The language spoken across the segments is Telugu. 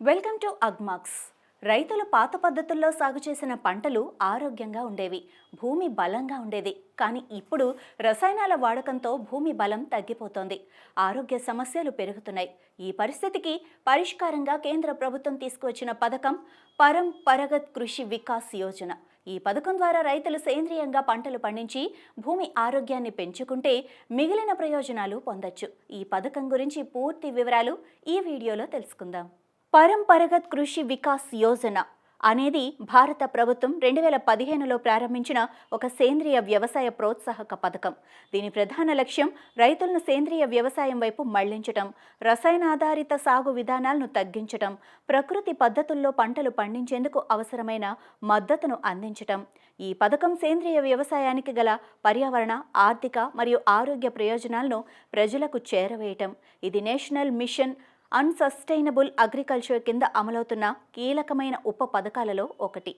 Welcome to Agmax. రైతులు పాత పద్ధతుల్లో సాగు చేసిన పంటలు ఆరోగ్యంగా ఉండేవి భూమి బలంగా ఉండేది. కానీ ఇప్పుడు రసాయనాల వాడకంతో భూమి బలం తగ్గిపోతోంది. ఆరోగ్య సమస్యలు పెరుగుతున్నాయి. ఈ పరిస్థితికి పరిష్కారంగా కేంద్ర ప్రభుత్వం తీసుకువచ్చిన పథకం పరంపరగత్ కృషి వికాస్ యోజన. ఈ పథకం ద్వారా రైతులు సేంద్రియంగా పంటలు పండించి భూమి ఆరోగ్యాన్ని పెంచుకుంటే మిగిలిన ప్రయోజనాలు పొందొచ్చు. ఈ పథకం గురించి పూర్తి వివరాలు ఈ వీడియోలో తెలుసుకుందాం. పరంపరగత్ కృషి వికాస్ యోజన అనేది భారత ప్రభుత్వం రెండు వేల పదిహేనులో ప్రారంభించిన ఒక సేంద్రియ వ్యవసాయ ప్రోత్సాహక పథకం. దీని ప్రధాన లక్ష్యం రైతులను సేంద్రియ వ్యవసాయం వైపు మళ్ళించటం రసాయనాధారిత సాగు విధానాలను తగ్గించటం ప్రకృతి పద్ధతుల్లో పంటలు పండించేందుకు అవసరమైన మద్దతును అందించటం. ఈ పథకం సేంద్రియ వ్యవసాయానికి గల పర్యావరణ ఆర్థిక మరియు ఆరోగ్య ప్రయోజనాలను ప్రజలకు చేరవేయటం. ఇది నేషనల్ మిషన్ అన్సస్టైనబుల్ అగ్రికల్చర్ కింద అమలవుతున్న కీలకమైన ఉప పథకాలలో ఒకటి.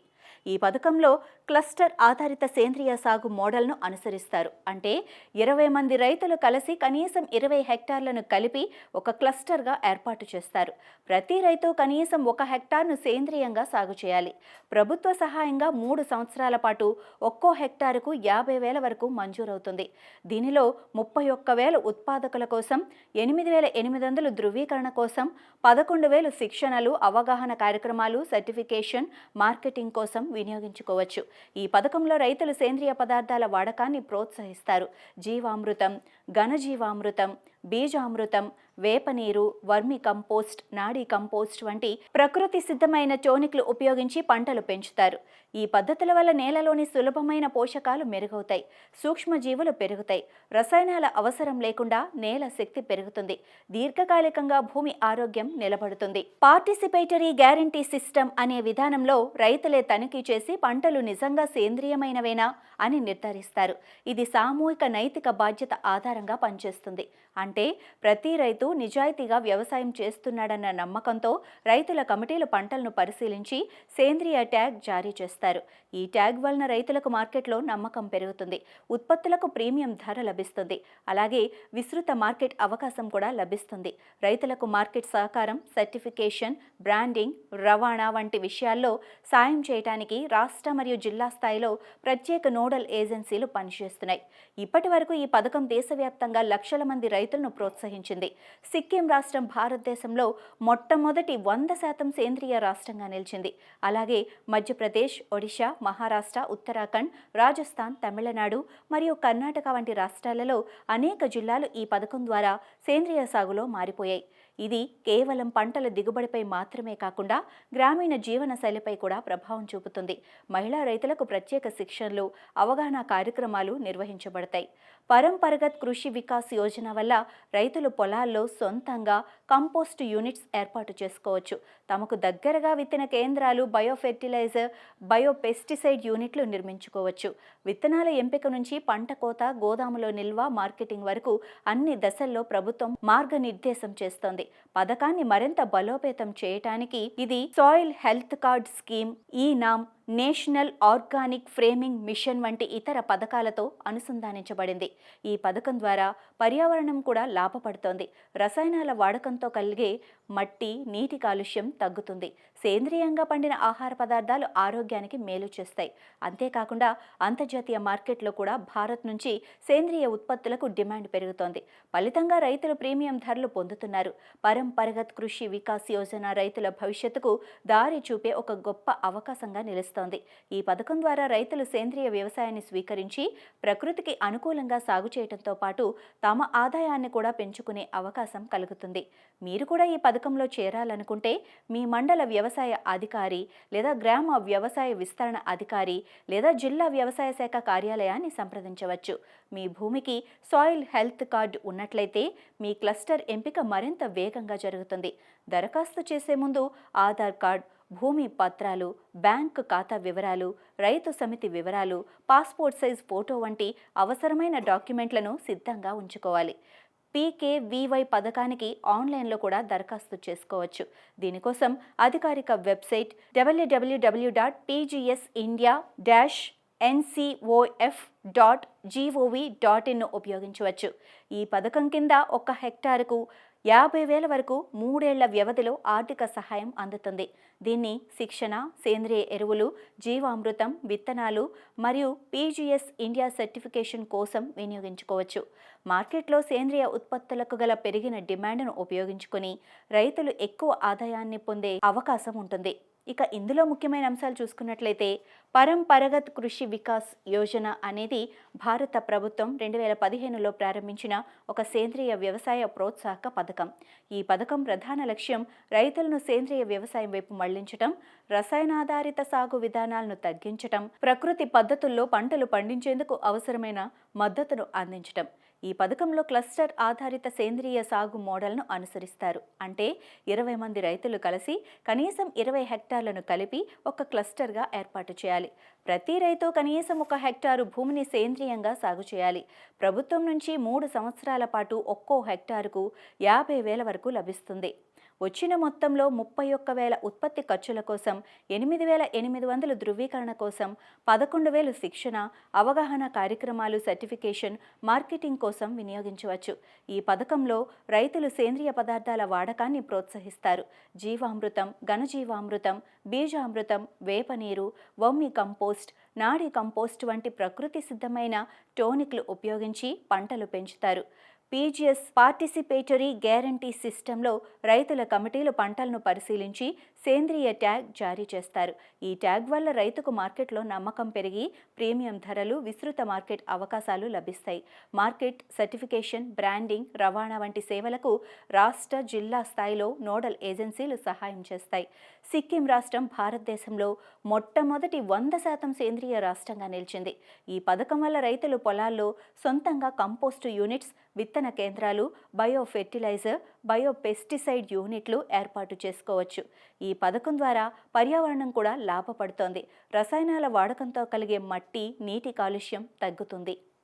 ఈ పథకంలో క్లస్టర్ ఆధారిత సేంద్రియ సాగు మోడల్ను అనుసరిస్తారు. అంటే ఇరవై మంది రైతులు కలిసి కనీసం ఇరవై హెక్టార్లను కలిపి ఒక క్లస్టర్గా ఏర్పాటు చేస్తారు. ప్రతి రైతు కనీసం ఒక హెక్టార్ను సేంద్రియంగా సాగు చేయాలి. ప్రభుత్వ సహాయంగా మూడు సంవత్సరాల పాటు ఒక్కో హెక్టారుకు యాభై వేల వరకు మంజూరవుతుంది. దీనిలో ముప్పై ఒక్క వేల ఉత్పాదకుల కోసం ఎనిమిది వేల ఎనిమిది వందలు ధృవీకరణ కోసం పదకొండు వేలు శిక్షణలు అవగాహన కార్యక్రమాలు సర్టిఫికేషన్ మార్కెటింగ్ కోసం వినియోగించుకోవచ్చు. ఈ పథకంలో రైతులు సేంద్రియ పదార్థాల వాడకాన్ని ప్రోత్సహిస్తారు. జీవామృతం ఘనజీవామృతం బీజామృతం వేపనీరు వర్మి కంపోస్ట్ నాడీ కంపోస్ట్ వంటి ప్రకృతి సిద్ధమైన టోనిక్లు ఉపయోగించి పంటలు పెంచుతారు. ఈ పద్ధతుల వల్ల నేలలోని సులభమైన పోషకాలు మెరుగవుతాయి సూక్ష్మజీవులు పెరుగుతాయి. రసాయనాల అవసరం లేకుండా నేల శక్తి పెరుగుతుంది. దీర్ఘకాలికంగా భూమి ఆరోగ్యం నిలబడుతుంది. పార్టిసిపేటరీ గ్యారంటీ సిస్టమ్ అనే విధానంలో రైతులే తనిఖీ చేసి పంటలు నిజంగా సేంద్రియమైనవేనా అని నిర్ధారిస్తారు. ఇది సామూహిక నైతిక బాధ్యత ఆధారంగా పనిచేస్తుంది. అంటే ప్రతి రైతు నిజాయితీగా వ్యవసాయం చేస్తున్నాడన్న నమ్మకంతో రైతుల కమిటీలు పంటలను పరిశీలించి సేంద్రియ ట్యాగ్ జారీ చేస్తారు. ఈ ట్యాగ్ వలన రైతులకు మార్కెట్లో నమ్మకం పెరుగుతుంది. ఉత్పత్తులకు ప్రీమియం ధర లభిస్తుంది. అలాగే విస్తృత మార్కెట్ అవకాశం కూడా లభిస్తుంది. రైతులకు మార్కెట్ సహకారం సర్టిఫికేషన్ బ్రాండింగ్ రవాణా వంటి విషయాల్లో సాయం చేయడానికి రాష్ట్ర మరియు జిల్లా స్థాయిలో ప్రత్యేక నోడల్ ఏజెన్సీలు పనిచేస్తున్నాయి. ఇప్పటి వరకు ఈ పథకం దేశవ్యాప్తంగా లక్షల మంది రైతులను ప్రోత్సహించింది. సిక్కిం రాష్ట్రం భారతదేశంలో మొట్టమొదటి వంద శాతం సేంద్రియ రాష్ట్రంగా నిలిచింది. అలాగే మధ్యప్రదేశ్ ఒడిశా మహారాష్ట్ర ఉత్తరాఖండ్ రాజస్థాన్ తమిళనాడు మరియు కర్ణాటక వంటి రాష్ట్రాలలో అనేక జిల్లాలు ఈ పథకం ద్వారా సేంద్రియ సాగులో మారిపోయాయి. ఇది కేవలం పంటల దిగుబడిపై మాత్రమే కాకుండా గ్రామీణ జీవన శైలిపై కూడా ప్రభావం చూపుతుంది. మహిళా రైతులకు ప్రత్యేక శిక్షణలు అవగాహన కార్యక్రమాలు నిర్వహించబడతాయి. పరంపరగత్ కృషి వికాస్ యోజన వల్ల రైతులు పొలాల్లో సొంతంగా కంపోస్ట్ యూనిట్స్ ఏర్పాటు చేసుకోవచ్చు. తమకు దగ్గరగా విత్తన కేంద్రాలు బయోఫెర్టిలైజర్ బయోపెస్టిసైడ్ యూనిట్లు నిర్మించుకోవచ్చు. విత్తనాల ఎంపిక నుంచి పంట కోత గోదాములో నిల్వ మార్కెటింగ్ వరకు అన్ని దశల్లో ప్రభుత్వం మార్గనిర్దేశం చేస్తోంది. పథకాన్ని మరింత బలోపేతం చేయటానికి ఇది soil health card scheme e NAM national organic farming mission వంటి ఇతర పథకాలతో అనుసంధానించబడింది. ఈ పథకం ద్వారా పర్యావరణం కూడా లాభపడుతోంది. రసాయనాల వాడకంతో కలిగే మట్టి నీటి కాలుష్యం తగ్గుతుంది. సేంద్రియంగా పండిన ఆహార పదార్థాలు ఆరోగ్యానికి మేలు చేస్తాయి. అంతేకాకుండా అంతర్జాతీయ మార్కెట్లో కూడా భారత్ నుంచి సేంద్రియ ఉత్పత్తులకు డిమాండ్ పెరుగుతోంది. ఫలితంగా రైతులు ప్రీమియం ధరలు పొందుతున్నారు. పరంపరగత్ కృషి వికాస్ యోజన రైతుల భవిష్యత్తుకు దారి చూపే ఒక గొప్ప అవకాశంగా నిలుస్తుంది. ఈ పథకం ద్వారా రైతులు సేంద్రియ వ్యవసాయాన్ని స్వీకరించి ప్రకృతికి అనుకూలంగా సాగు చేయడంతో పాటు తమ ఆదాయాన్ని కూడా పెంచుకునే అవకాశం కలుగుతుంది. మీరు కూడా ఈ పథకంలో చేరాలనుకుంటే మీ మండల వ్యవసాయ అధికారి లేదా గ్రామ వ్యవసాయ విస్తరణ అధికారి లేదా జిల్లా వ్యవసాయ శాఖ కార్యాలయాన్ని సంప్రదించవచ్చు. మీ భూమికి సాయిల్ హెల్త్ కార్డు ఉన్నట్లయితే మీ క్లస్టర్ ఎంపిక మరింత వేగంగా జరుగుతుంది. దరఖాస్తు చేసే ముందు ఆధార్ కార్డ్ భూమి పత్రాలు బ్యాంక్ ఖాతా వివరాలు రైతు సమితి వివరాలు పాస్పోర్ట్ సైజ్ ఫోటో వంటి అవసరమైన డాక్యుమెంట్లను సిద్ధంగా ఉంచుకోవాలి. పీకేవీవై పథకానికి ఆన్లైన్లో కూడా దరఖాస్తు చేసుకోవచ్చు. దీనికోసం అధికారిక website WWW dot TGS India dash NCOF dot GOV dot ఇన్ను ఉపయోగించవచ్చు. ఈ పథకం కింద ఒక హెక్టారుకు యాభై వేల వరకు మూడేళ్ళ వ్యవధిలో ఆర్థిక సహాయం అందుతుంది. దీన్ని శిక్షణ సేంద్రియ ఎరువులు జీవామృతం విత్తనాలు మరియు పీజీఎస్ ఇండియా సర్టిఫికేషన్ కోసం వినియోగించుకోవచ్చు. మార్కెట్లో సేంద్రియ ఉత్పత్తులకు గల పెరిగిన డిమాండ్ను ఉపయోగించుకొని రైతులు ఎక్కువ ఆదాయాన్ని పొందే అవకాశం ఉంటుంది. ఇక ఇందులో ముఖ్యమైన అంశాలు చూసుకున్నట్లయితే పరంపరగత్ కృషి వికాస్ యోజన అనేది భారత ప్రభుత్వం రెండు వేల పదిహేనులో ప్రారంభించిన ఒక సేంద్రియ వ్యవసాయ ప్రోత్సాహక పథకం. ఈ పథకం ప్రధాన లక్ష్యం రైతులను సేంద్రియ వ్యవసాయం వైపు మళ్ళించటం రసాయనాధారిత సాగు విధానాలను తగ్గించటం ప్రకృతి పద్ధతుల్లో పంటలు పండించేందుకు అవసరమైన మద్దతును అందించటం. ఈ పథకంలో క్లస్టర్ ఆధారిత సేంద్రియ సాగు మోడల్ను అనుసరిస్తారు. అంటే ఇరవై మంది రైతులు కలిసి కనీసం ఇరవై హెక్టార్లను కలిపి ఒక క్లస్టర్గా ఏర్పాటు చేయాలి. ప్రతి రైతు కనీసం ఒక హెక్టారు భూమిని సేంద్రియంగా సాగు చేయాలి. ప్రభుత్వం నుంచి మూడు సంవత్సరాల పాటు ఒక్కో హెక్టారుకు యాభై వేల వరకు లభిస్తుంది. వచ్చిన మొత్తంలో ముప్పై ఒక్క వేల ఉత్పత్తి ఖర్చుల కోసం ఎనిమిది వేల ఎనిమిది వందల ధృవీకరణ కోసం పదకొండు వేలు శిక్షణ అవగాహన కార్యక్రమాలు సర్టిఫికేషన్ మార్కెటింగ్ కోసం వినియోగించవచ్చు. ఈ పథకంలో రైతులు సేంద్రియ పదార్థాల వాడకాన్ని ప్రోత్సహిస్తారు. జీవామృతం ఘనజీవామృతం బీజామృతం వేపనీరు వమ్మి కంపోస్ట్ నాడి కంపోస్ట్ వంటి ప్రకృతి సిద్ధమైన టోనిక్లు ఉపయోగించి పంటలు పెంచుతారు. పీజీఎస్ పార్టిసిపేటరీ గ్యారంటీ సిస్టంలో రైతుల కమిటీలు పంటలను పరిశీలించి సేంద్రియ ట్యాగ్ జారీ చేస్తారు. ఈ ట్యాగ్ వల్ల రైతుకు మార్కెట్లో నమ్మకం పెరిగి ప్రీమియం ధరలు విస్తృత మార్కెట్ అవకాశాలు లభిస్తాయి. మార్కెట్ సర్టిఫికేషన్ బ్రాండింగ్ రవాణా వంటి సేవలకు రాష్ట్ర జిల్లా స్థాయిలో నోడల్ ఏజెన్సీలు సహాయం చేస్తాయి. సిక్కిం రాష్ట్రం భారతదేశంలో మొట్టమొదటి వంద శాతం సేంద్రియ రాష్ట్రంగా నిలిచింది. ఈ పథకం వల్ల రైతులు పొలాల్లో సొంతంగా కంపోస్టు యూనిట్స్ విత్తన కేంద్రాలు బయో ఫెర్టిలైజర్ బయో పెస్టిసైడ్ యూనిట్లు ఏర్పాటు చేసుకోవచ్చు. ఈ పథకం ద్వారా పర్యావరణం కూడా లాభపడుతోంది. రసాయనాల వాడకంతో కలిగే మట్టి నీటి కాలుష్యం తగ్గుతుంది.